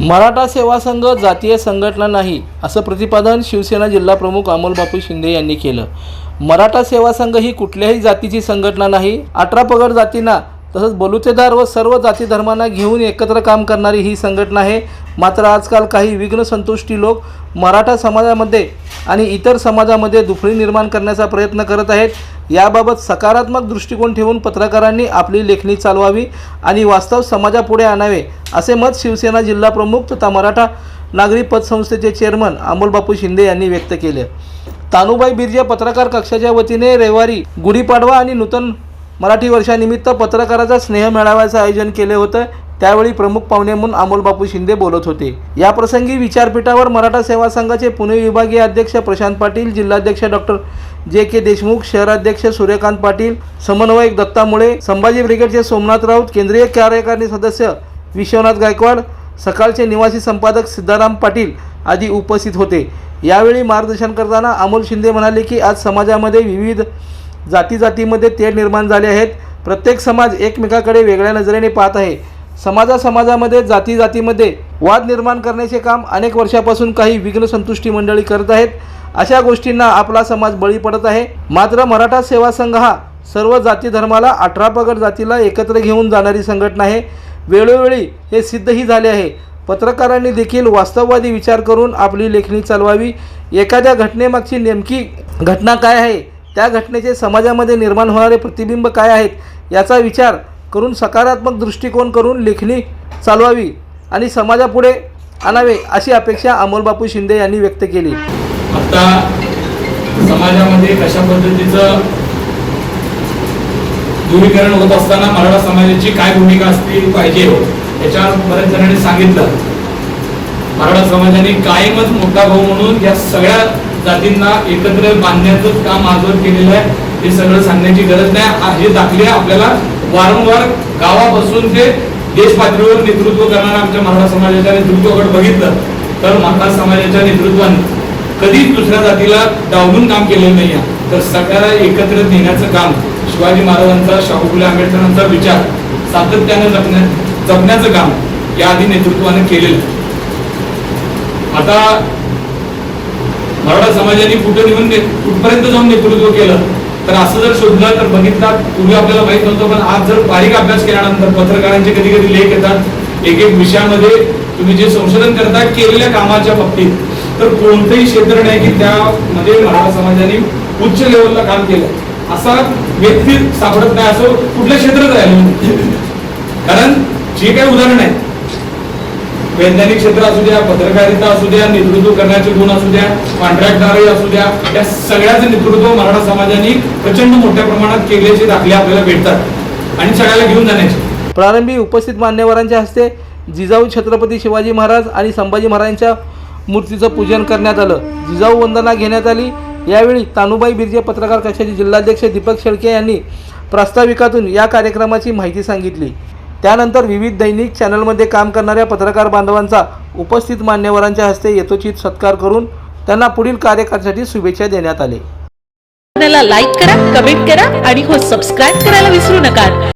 मराठा सेवा संघ जातीय संघटना नाही असं प्रतिपादन शिवसेना जिल्हाप्रमुख अमोल बापू शिंदे यांनी केलं. मराठा सेवा संघ ही कुठल्याही जातीची संघटना नाही अठरा पगड जातींना तसंच बलुतेदार व सर्व जाती धर्मांना घेऊन एकत्र काम करणारी ही संघटना आहे मात्र आजकाल काही विघ्न संतुष्टी लोक मराठा समाजामध्ये आणि इतर समाजामध्ये दुफळी निर्माण करण्याचा प्रयत्न करत आहेत. याबाबत सकारात्मक दृष्टिकोन ठेवून पत्रकारांनी आपली लेखणी चालवावी आणि वास्तव समाजापुढे आणावे असे मत शिवसेना जिल्हा प्रमुख तथा मराठा नागरी पतसंस्थेचे चेअरमन अमोल बापू शिंदे यांनी व्यक्त केले. तानुबाई बिर्जे पत्रकार कक्षाच्या वतीने रविवारी गुढीपाडवा आणि नूतन मराठी वर्षानिमित्त पत्रकाराचा स्नेह मेळाव्याचं आयोजन केले होतं. त्यावेळी प्रमुख पाहुणे म्हणून अमोलबापू शिंदे बोलत होते. याप्रसंगी विचारपीठावर मराठा सेवा संघाचे पुणे विभागीय अध्यक्ष प्रशांत पाटील जिल्हाध्यक्ष डॉक्टर जे के देशमुख शहराध्यक्ष सूर्यकांत पाटील समन्वयक दत्ता मुळे संभाजी ब्रिगेडचे सोमनाथ राऊत केंद्रीय कार्यकारिणी सदस्य विश्वनाथ गायकवाड सकाळचे निवासी संपादक सिद्धाराम पाटील आदी उपस्थित होते. यावेळी मार्गदर्शन करताना अमोल शिंदे म्हणाले की आज समाजामध्ये विविध जाती जातीमध्ये तेढ निर्माण झाले आहेत. प्रत्येक समाज एकमेकाकडे वेगळ्या नजरेने पाहत आहे. समाजा समाजामध्ये जाती जातीमध्ये वाद निर्माण करण्याचे काम अनेक वर्षापासून काही विघ्न संतुष्टी मंडळी करत आहेत. अशा गोष्टींना आपला समाज बळी पडत आहे. मात्र मराठा सेवा संघ हा सर्व जाती धर्माला अठरा पगड जातीला एकत्र घेऊन जाणारी संघटना आहे. वेळोवेळी हे सिद्धही झाले आहे. पत्रकारांनी देखील वास्तववादी विचार करून आपली लेखणी चालवावी. एखाद्या घटनेमागची नेमकी घटना काय आहे? त्या घटनेचे समाजामध्ये निर्माण होणारे प्रतिबिंब काय आहेत? याचा विचार करून सकारात्मक दृष्टिकोन करून लेखणी चालवावी आणि समाजापुढे आणावे अशी अपेक्षा अमोल बापू शिंदे यांनी व्यक्त केली. आता समाजामध्ये कशा पद्धतीचं दूरीकरण होत असताना मराठा समाजाची काय भूमिका असली पाहिजे हो, याच्यावर बऱ्याच जणांनी सांगितलं. मराठा समाजाने कायमच मोठा भाऊ म्हणून या सगळ्या जातींना एकत्र बांधण्याचं काम आजवर केलेलं आहे. हे सगळं सांगण्याची गरज नाही. हे दाखले आपल्याला वारंवार गावापासून ते देश पातळीवर नेतृत्व करणारा आमच्या मराठा समाजाच्या नेतृत्वाकडे बघितलं तर मराठा समाजाच्या नेतृत्वाने कधीच दुसऱ्या जातीला डावलून काम केलेलं नाही आहे. तर सगळ्याला एकत्र नेण्याचं काम शिवाजी महाराजांचा शाहू फुले आंबेडकरांचा विचार सातत्याने जपण्या जपण्याचं काम या आधी नेतृत्वाने केलेलं आता मराठा समाजाने कुठं निघून कुठपर्यंत जाऊन नेतृत्व केलं? तर असं जर शोधलं तर बघितलं पूर्वी आपल्याला माहीत नव्हतं पण आज जर बारीक अभ्यास केल्यानंतर पत्रकारांचे कधी कधी लेख येतात एक एक विषयामध्ये तुम्ही जे संशोधन करता केलेल्या कामाच्या बाबतीत तर कोणतंही क्षेत्र नाही की त्यामध्ये मराठा समाजाने उच्च लेवलला काम केलं असा व्यक्ती सापडत नाही असं कुठलं क्षेत्रच राहिलं कारण जे काही उदाहरण आहे वैज्ञानिक क्षेत्र असू द्या पत्रकारिता असू द्या नेतृत्व करण्याचे गुण असू द्या कॉन्ट्रॅक्टदारही असू द्या या सगळ्याचं नेतृत्व मराठा समाजाने प्रचंड मोठ्या प्रमाणात केल्याचे दाखले आपल्याला भेटतात आणि सगळ्याला घेऊन जाण्याचे. प्रारंभी उपस्थित मान्यवरांच्या हस्ते जिजाऊ छत्रपती शिवाजी महाराज आणि संभाजी महाराजांच्या मूर्तीचं पूजन करण्यात आलं. जिजाऊ वंदना घेण्यात आली. यावेळी तानुबाई बिर्जे पत्रकार कक्षाचे जिल्हाध्यक्ष दीपक शेळके यांनी प्रास्ताविकातून या कार्यक्रमाची माहिती सांगितली. त्यानंतर विविध दैनिक चॅनलमध्ये काम करणाऱ्या पत्रकार बांधवांचा उपस्थित मान्यवरांच्या हस्ते यथोचित सत्कार करून त्यांना पुढील कार्यकाळासाठी शुभेच्छा देण्यात आले. लाईक करा कमेंट करा आणि हो सबस्क्राईब करायला विसरू नका.